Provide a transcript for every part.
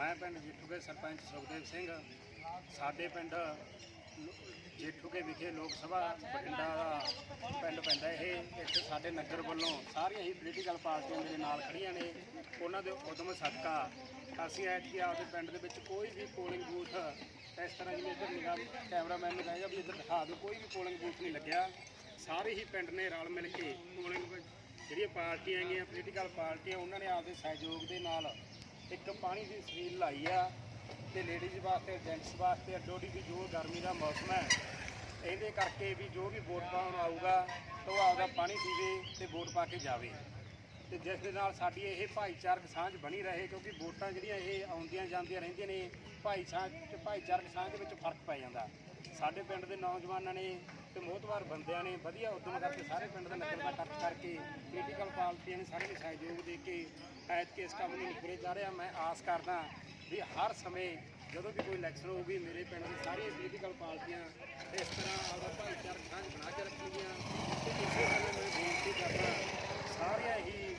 ਮੈਂ ਪਿੰਡ ਜੇਠੂਕੇ ਸਰਪੰਚ ਸੁਖਦੇਵ ਸਿੰਘ। ਸਾਡੇ ਪਿੰਡ ਜੇਠੂਕੇ ਵਿਖੇ ਲੋਕ ਸਭਾ ਬਠਿੰਡਾ ਦਾ ਪਿੰਡ ਪੈਂਦਾ ਇਹ। ਇੱਥੇ ਸਾਡੇ ਨਗਰ ਵੱਲੋਂ ਸਾਰੀਆਂ ਹੀ ਪੋਲੀਟੀਕਲ ਪਾਰਟੀਆਂ ਮੇਰੇ ਨਾਲ ਖੜੀਆਂ ਨੇ। ਉਹਨਾਂ ਦੇ ਉਦਮ ਸਦਕਾ ਅਸੀਂ ਐਤਕੀ ਆਪਦੇ ਪਿੰਡ ਦੇ ਵਿੱਚ ਕੋਈ ਵੀ ਪੋਲਿੰਗ ਬੂਥ ਇਸ ਤਰ੍ਹਾਂ ਜਿਵੇਂ ਇੱਧਰ ਨਿਗਾਹ ਕੈਮਰਾਮੈਨ ਨੇ ਕਹਿਆ ਵੀ ਇੱਧਰ ਦਿਖਾ ਦਿਓ, ਕੋਈ ਵੀ ਪੋਲਿੰਗ ਬੂਥ ਨਹੀਂ ਲੱਗਿਆ। ਸਾਰੇ ਹੀ ਪਿੰਡ ਨੇ ਰਲ ਮਿਲ ਕੇ ਪੋਲਿੰਗ ਜਿਹੜੀਆਂ ਪਾਰਟੀਆਂ ਹੈਗੀਆਂ ਪੋਲੀਟੀਕਲ ਪਾਰਟੀਆਂ, ਉਹਨਾਂ ਨੇ ਆਪਦੇ ਸਹਿਯੋਗ ਦੇ ਨਾਲ ਇੱਕ ਪਾਣੀ ਦੀ ਸਵੀਲ ਲਾਈ ਆ ਤੇ ਲੇਡੀਜ਼ ਵਾਸਤੇ ਜੈਂਟਸ ਵਾਸਤੇ ਅੱਡੋਡੀ ਵੀ ਜੋ ਗਰਮੀ ਦਾ ਮੌਸਮ ਹੈ, ਇਹਦੇ ਕਰਕੇ ਵੀ ਜੋ ਵੀ ਵੋਟ ਪਾਉਣ ਆਊਗਾ ਤਾਂ ਉਹ ਆਪਦਾ ਪਾਣੀ ਪੀਵੇ ਤੇ ਵੋਟ ਪਾ ਕੇ ਜਾਵੇ। ਤੇ ਜਿਸ ਦੇ ਨਾਲ ਸਾਡੀ ਇਹ ਭਾਈਚਾਰਕ ਸਾਂਝ ਬਣੀ ਰਹੇ, ਕਿਉਂਕਿ ਵੋਟਾਂ ਜਿਹੜੀਆਂ ਇਹ ਆਉਂਦੀਆਂ ਜਾਂਦੀਆਂ ਰਹਿੰਦੀਆਂ ਨੇ, ਭਾਈ ਸਾਂਝ ਤੇ ਭਾਈਚਾਰਕ ਸਾਂਝ ਦੇ ਵਿੱਚ ਫ਼ਰਕ ਪੈ ਜਾਂਦਾ। ਸਾਡੇ ਪਿੰਡ ਦੇ ਨੌਜਵਾਨਾਂ ਨੇ ਤੇ ਮੋਹਤਵਾਰ ਬੰਦਿਆਂ ਨੇ ਵਧੀਆ ਉਦਮ ਕਰਕੇ ਸਾਰੇ ਪਿੰਡ ਦਾ ਨਗਰ ਦਾ ਇਕੱਠ ਕਰਕੇ ਪੋਲੀਟੀਕਲ ਪਾਰਟੀਆਂ ਨੇ ਸਾਰੇ ਨੇ ਸਹਿਯੋਗ ਦੇ ਕੇ ਐਤ ਕੇ ਇਸ ਕੰਮ ਨੂੰ ਨਿਖਰੇ ਜਾ ਰਿਹਾ। ਮੈਂ ਆਸ ਕਰਦਾ ਵੀ ਹਰ ਸਮੇਂ ਜਦੋਂ ਵੀ ਕੋਈ ਇਲੈਕਸ਼ਨ ਹੋਊਗੀ, ਮੇਰੇ ਪਿੰਡ ਦੀ ਸਾਰੀਆਂ ਪੋਲੀਟੀਕਲ ਪਾਰਟੀਆਂ ਇਸ ਤਰ੍ਹਾਂ ਆਪਦਾ ਭਾਈਚਾਰਕ ਸਾਂਝ ਬਣਾ ਕੇ ਰੱਖਣਗੀਆਂ। ਤੇ ਇਸੇ ਕਰਕੇ ਮੈਂ ਬੇਨਤੀ ਕਰਦਾ, ਸਾਰੀਆਂ ਹੀ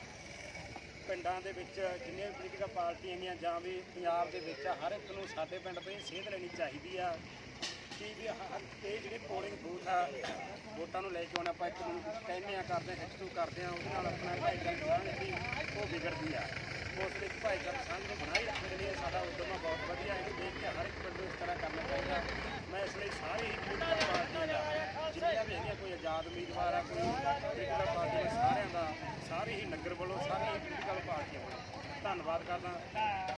ਪਿੰਡਾਂ ਦੇ ਵਿੱਚ ਜਿੰਨੀਆਂ ਵੀ ਪੋਲੀਟੀਕਲ ਪਾਰਟੀਆਂ ਹੈਗੀਆਂ, ਜਾਂ ਵੀ ਪੰਜਾਬ ਦੇ ਵਿੱਚ ਹਰ ਇੱਕ ਨੂੰ ਸਾਡੇ ਪਿੰਡ ਤੋਂ ਇਹ ਸੇਧ ਲੈਣੀ ਚਾਹੀਦੀ ਆ ਕਿ ਵੀ ਹ- ਇਹ ਜਿਹੜੇ ਪੋਲਿੰਗ ਬੂਥ ਆ, ਵੋਟਾਂ ਨੂੰ ਲੈ ਕੇ ਆਉਣਾ ਆਪਾਂ ਇੱਕ ਨੂੰ ਕਹਿੰਦੇ ਆ, ਕਰਦੇ ਹਾਂ ਖਿੱਚੂ ਕਰਦੇ ਆ, ਉਹਦੇ ਨਾਲ ਆਪਣਾ ਭਾਈਚਾਰਕ ਸਾਂਝ ਵਿਗੜਦੀ ਆ। ਉਸ ਵਿੱਚ ਭਾਈਚਾਰਕ ਸਾਂਝ ਨੂੰ ਬਣਾਈ ਰੱਖਣ ਦੇ ਲਈ ਸਾਡਾ ਉਦਮ ਬਹੁਤ ਵਧੀਆ ਹੈ। ਦੇਖ ਕੇ ਹਰ ਇੱਕ ਪਿੰਡ ਨੂੰ ਇਸ ਤਰ੍ਹਾਂ ਕਰਨਾ ਚਾਹੀਦਾ ਮੈਂ ਇਸ ਲਈ ਸਾਰੇ ਹੀ ਪੋਲੀਟੀਕਲ ਪਾਰਟੀਆਂ ਦਾ ਜਿੰਨੀਆਂ ਵੀ ਹੈਗੀਆਂ, ਕੋਈ ਆਜ਼ਾਦ ਉਮੀਦਵਾਰ ਆ, ਕੋਈ ਪੋਲੀਟੀਕਲ ਪਾਰਟੀ ਸਾਰਿਆਂ ਦਾ, ਸਾਰੇ ਹੀ ਨਗਰ ਵੱਲੋਂ ਸਾਰੀਆਂ ਹੀ ਪੋਲੀਟੀਕਲ ਪਾਰਟੀਆਂ ਵੱਲੋਂ ਧੰਨਵਾਦ ਕਰਦਾ।